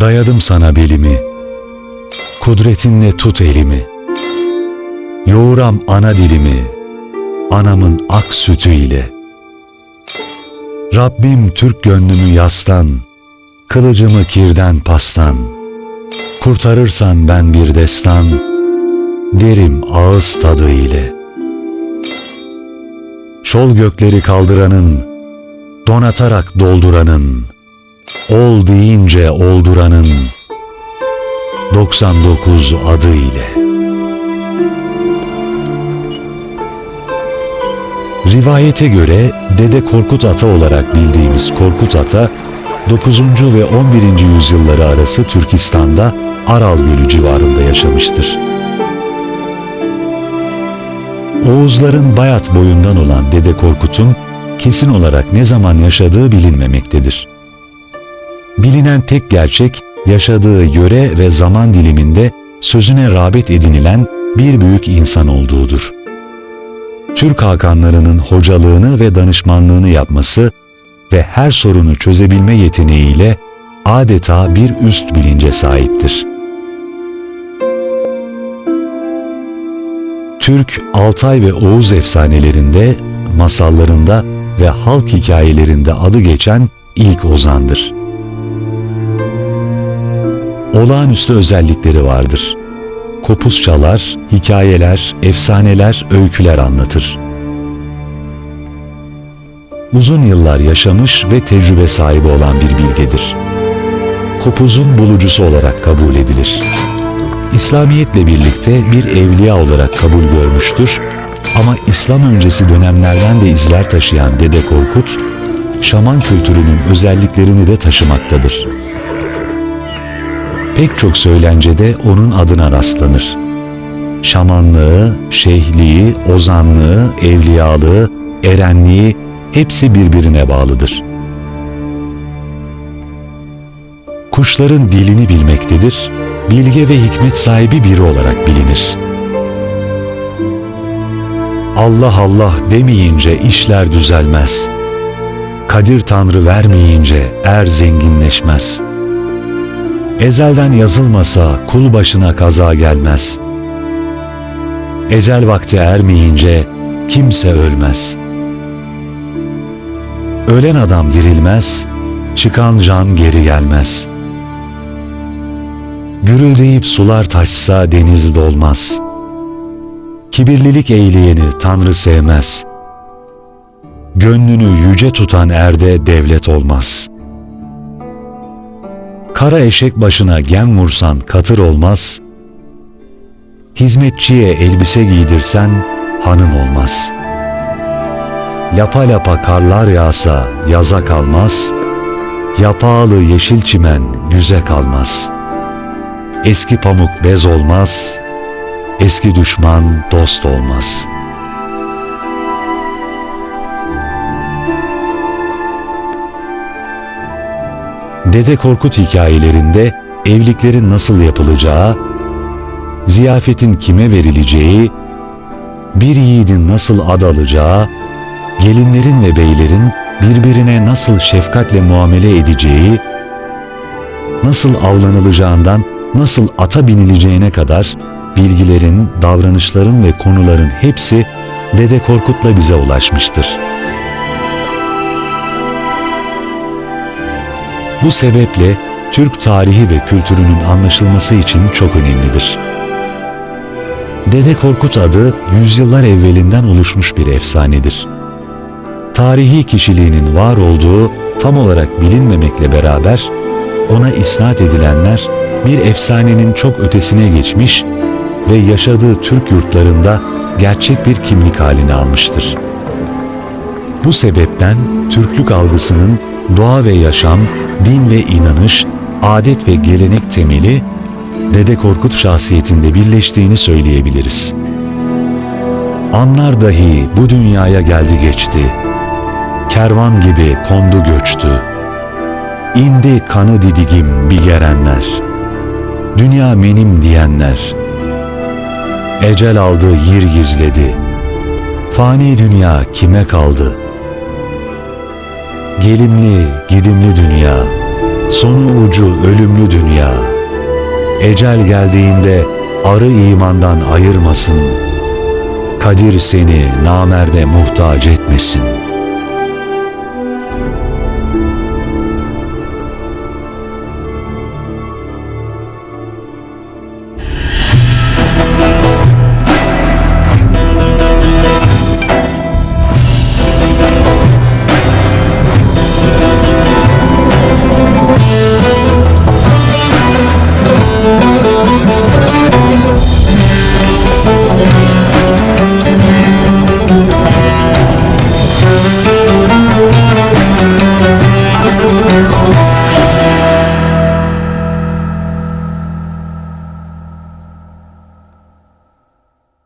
Dayadım sana belimi, kudretinle tut elimi. Yoğuram ana dilimi, anamın ak sütü ile. Rabbim Türk gönlümü yastan, kılıcımı kirden pastan. Kurtarırsan ben bir destan, derim ağız tadı ile. Şol gökleri kaldıranın, donatarak dolduranın, ol deyince olduranın, 99 adı ile. Rivayete göre Dede Korkut Ata olarak bildiğimiz Korkut Ata, 9. ve 11. yüzyılları arası Türkistan'da Aral Gölü civarında yaşamıştır. Oğuzların Bayat boyundan olan Dede Korkut'un kesin olarak ne zaman yaşadığı bilinmemektedir. Bilinen tek gerçek, yaşadığı yöre ve zaman diliminde sözüne rağbet edinilen bir büyük insan olduğudur. Türk hakanlarının hocalığını ve danışmanlığını yapması ve her sorunu çözebilme yeteneğiyle adeta bir üst bilince sahiptir. Türk, Altay ve Oğuz efsanelerinde, masallarında ve halk hikayelerinde adı geçen ilk ozandır. Olağanüstü özellikleri vardır. Kopuz çalar, hikayeler, efsaneler, öyküler anlatır. Uzun yıllar yaşamış ve tecrübe sahibi olan bir bilgedir. Kopuzun bulucusu olarak kabul edilir. İslamiyetle birlikte bir evliya olarak kabul görmüştür ama İslam öncesi dönemlerden de izler taşıyan Dede Korkut, şaman kültürünün özelliklerini de taşımaktadır. Pek çok söylencede onun adına rastlanır. Şamanlığı, şeyhliği, ozanlığı, evliyalığı, erenliği hepsi birbirine bağlıdır. Kuşların dilini bilmektedir, bilge ve hikmet sahibi biri olarak bilinir. Allah Allah demeyince işler düzelmez. Kadir Tanrı vermeyince er zenginleşmez. Ezelden yazılmasa kul başına kaza gelmez. Ecel vakti ermeyince kimse ölmez. Ölen adam dirilmez, çıkan can geri gelmez.'' Gürüldeyip sular taşsa deniz dolmaz. Kibirlilik eyleyeni Tanrı sevmez. Gönlünü yüce tutan erde devlet olmaz. Kara eşek başına gem vursan katır olmaz. Hizmetçiye elbise giydirsen hanım olmaz. Lapa lapa karlar yağsa yaza kalmaz. Yapağlı yeşil çimen güze kalmaz.'' Eski pamuk bez olmaz, eski düşman dost olmaz. Dede Korkut hikayelerinde evliliklerin nasıl yapılacağı, ziyafetin kime verileceği, bir yiğidin nasıl ad alacağı, gelinlerin ve beylerin birbirine nasıl şefkatle muamele edeceği, nasıl avlanılacağından nasıl ata binileceğine kadar bilgilerin, davranışların ve konuların hepsi Dede Korkut'la bize ulaşmıştır. Bu sebeple Türk tarihi ve kültürünün anlaşılması için çok önemlidir. Dede Korkut adı yüzyıllar evvelinden oluşmuş bir efsanedir. Tarihi kişiliğinin var olduğu tam olarak bilinmemekle beraber ona isnat edilenler bir efsanenin çok ötesine geçmiş ve yaşadığı Türk yurtlarında gerçek bir kimlik halini almıştır. Bu sebepten Türklük algısının doğa ve yaşam, din ve inanış, adet ve gelenek temeli Dede Korkut şahsiyetinde birleştiğini söyleyebiliriz. Anlar dahi bu dünyaya geldi geçti. Kervan gibi kondu göçtü. İndi kanı didigim bir gerenler.'' dünya benim diyenler. Ecel aldı yer gizledi. Fani dünya kime kaldı? Gelimli, gidimli dünya, Sonu ucu ölümlü dünya. Ecel geldiğinde arı imandan ayırmasın. Kadir seni namerde muhtaç etmesin.''